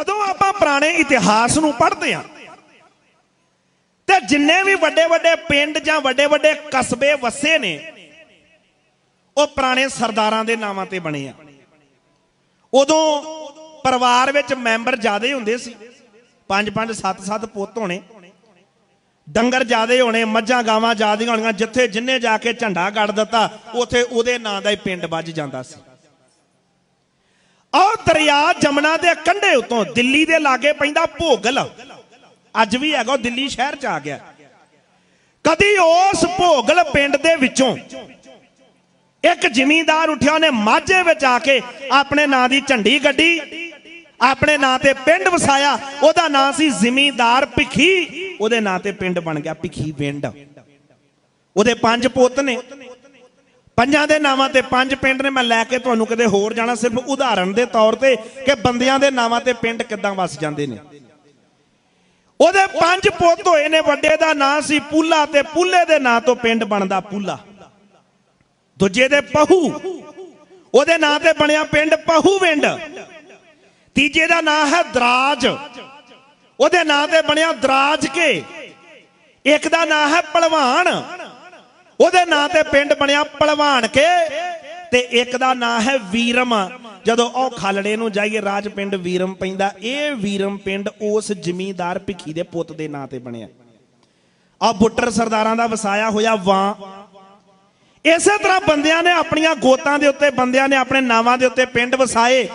ਜਦੋਂ ਆਪਾਂ ਪੁਰਾਣੇ ਇਤਿਹਾਸ ਨੂੰ ਪੜ੍ਹਦੇ ਹਾਂ, ਤੇ ਜਿੰਨੇ ਵੀ ਵੱਡੇ ਵੱਡੇ ਪਿੰਡ ਜਾਂ ਵੱਡੇ ਵੱਡੇ ਕਸਬੇ ਵਸੇ ਨੇ, ਉਹ ਪੁਰਾਣੇ ਸਰਦਾਰਾਂ ਦੇ ਨਾਵਾਂ ਤੇ ਬਣੇ ਆ। ਉਦੋਂ ਪਰਿਵਾਰ ਵਿੱਚ ਮੈਂਬਰ ਜ਼ਿਆਦੇ ਹੁੰਦੇ ਸੀ ਪੰਜ ਪੰਜ ਸੱਤ ਸੱਤ ਪੁੱਤ ਹੋਣੇ। ਡੰਗਰ ਜ਼ਿਆਦੇ ਹੋਣੇ, ਮੱਝਾਂ, ਗਾਵਾਂ ਜ਼ਿਆਦੀਆਂ ਹੋਣੀਆਂ, ਜਿੱਥੇ ਜਿੰਨੇ ਜਾ ਕੇ ਝੰਡਾ ਗੱਡ ਦਿੱਤਾ, ਉਥੇ ਉਹਦੇ ਨਾਂ ਦਾ ਹੀ ਪਿੰਡ ਵੱਜ ਜਾਂਦਾ ਸੀ। ਔਰ ਦਰਿਆ ਜਮਨਾ ਦੇ ਕੰਢੇ ਉਤੋਂ ਦਿੱਲੀ ਦੇ ਲਾਗੇ ਪੈਂਦਾ ਭੋਗਲ। ਅੱਜ ਵੀ ਹੈਗਾ ਦਿੱਲੀ ਸ਼ਹਿਰ ਚ ਆ ਗਿਆ। ਕਦੀ ਉਸ ਭੋਗਲ ਪਿੰਡ ਦੇ ਵਿੱਚੋਂ ਇੱਕ ਜ਼ਿਮੀਂਦਾਰ ਉੱਠਿਆ, ਉਹਨੇ ਮਾਝੇ ਵਿੱਚ ਆ ਕੇ ਆਪਣੇ ਨਾਂ ਦੀ ਝੰਡੀ ਗੱਡੀ, ਆਪਣੇ ਨਾਂ ਤੇ ਪਿੰਡ ਵਸਾਇਆ। ਉਹਦਾ ਨਾਂ ਸੀ ਜ਼ਿਮੀਂਦਾਰ ਭਿੱਖੀ, ਉਹਦੇ ਨਾਂ ਤੇ ਪਿੰਡ ਬਣ ਗਿਆ ਭਿੱਖੀ ਪਿੰਡ ਉਹਦੇ ਪੰਜ ਪੁੱਤ ਨੇ। ਪੰਜਾਂ ਦੇ ਨਾਵਾਂ ਤੇ ਪੰਜ ਪਿੰਡ ਨੇ, ਮੈਂ ਲੈ ਕੇ ਤੁਹਾਨੂੰ ਕਿਤੇ ਹੋਰ ਜਾਣਾ, ਸਿਰਫ ਉਦਾਹਰਣ ਦੇ ਤੌਰ ਤੇ ਕਿ ਬੰਦਿਆਂ ਦੇ ਨਾਵਾਂ ਤੇ ਪਿੰਡ ਕਿੱਦਾਂ ਵਸ ਜਾਂਦੇ ਨੇ। ਉਹਦੇ ਪੰਜ ਪੁੱਤ ਹੋਏ ਨੇ, ਵੱਡੇ ਦਾ ਨਾਂ ਸੀ ਪੂਲਾ ਤੇ ਪੂਲੇ ਦੇ ਨਾਂ ਤੋਂ ਪਿੰਡ ਬਣਦਾ ਪੂਲਾ। ਦੂਜੇ ਦੇ ਪਹੂ, ਉਹਦੇ ਨਾਂ ਤੇ ਬਣਿਆ ਪਿੰਡ ਪਹੂਵਿੰਡ ਤੀਜੇ ਦਾ ਨਾਂ ਹੈ ਦਰਾਜ, ਉਹਦੇ ਨਾਂ ਤੇ ਬਣਿਆ ਦਰਾਜ ਕੇ। ਇੱਕ ਦਾ ਨਾਂ ਹੈ ਪਹਿਲਵਾਨ ਉਹਦੇ ਨਾਂ ਤੇ ਪਿੰਡ ਬਣਿਆ ਪਹਿਲਵਾਨ ਕੇ। ਤੇ ਇੱਕ ਦਾ ਨਾਂ ਹੈ ਵੀਰਮ। ਜਦੋਂ ਉਹ ਖਾਲੜੇ ਨੂੰ ਜਾਈਏ, ਰਾਜ ਪਿੰਡ ਵੀਰਮ ਪੈਂਦਾ। ਇਹ ਵੀਰਮ ਪਿੰਡ ਉਸ ਜ਼ਮੀਂਦਾਰ ਭਿੱਖੀ ਦੇ ਪੁੱਤ ਦੇ ਨਾਂ ਤੇ ਬਣਿਆ। ਆ ਬੁੱਟਰ ਸਰਦਾਰਾਂ ਦਾ ਵਸਾਇਆ ਹੋਇਆ ਵਾਂ। ਇਸੇ ਤਰ੍ਹਾਂ ਬੰਦਿਆਂ ਨੇ ਆਪਣੀਆਂ ਗੋਤਾਂ ਦੇ ਉੱਤੇ, ਬੰਦਿਆਂ ਨੇ ਆਪਣੇ ਨਾਵਾਂ ਦੇ ਉੱਤੇ ਪਿੰਡ ਵਸਾਏ।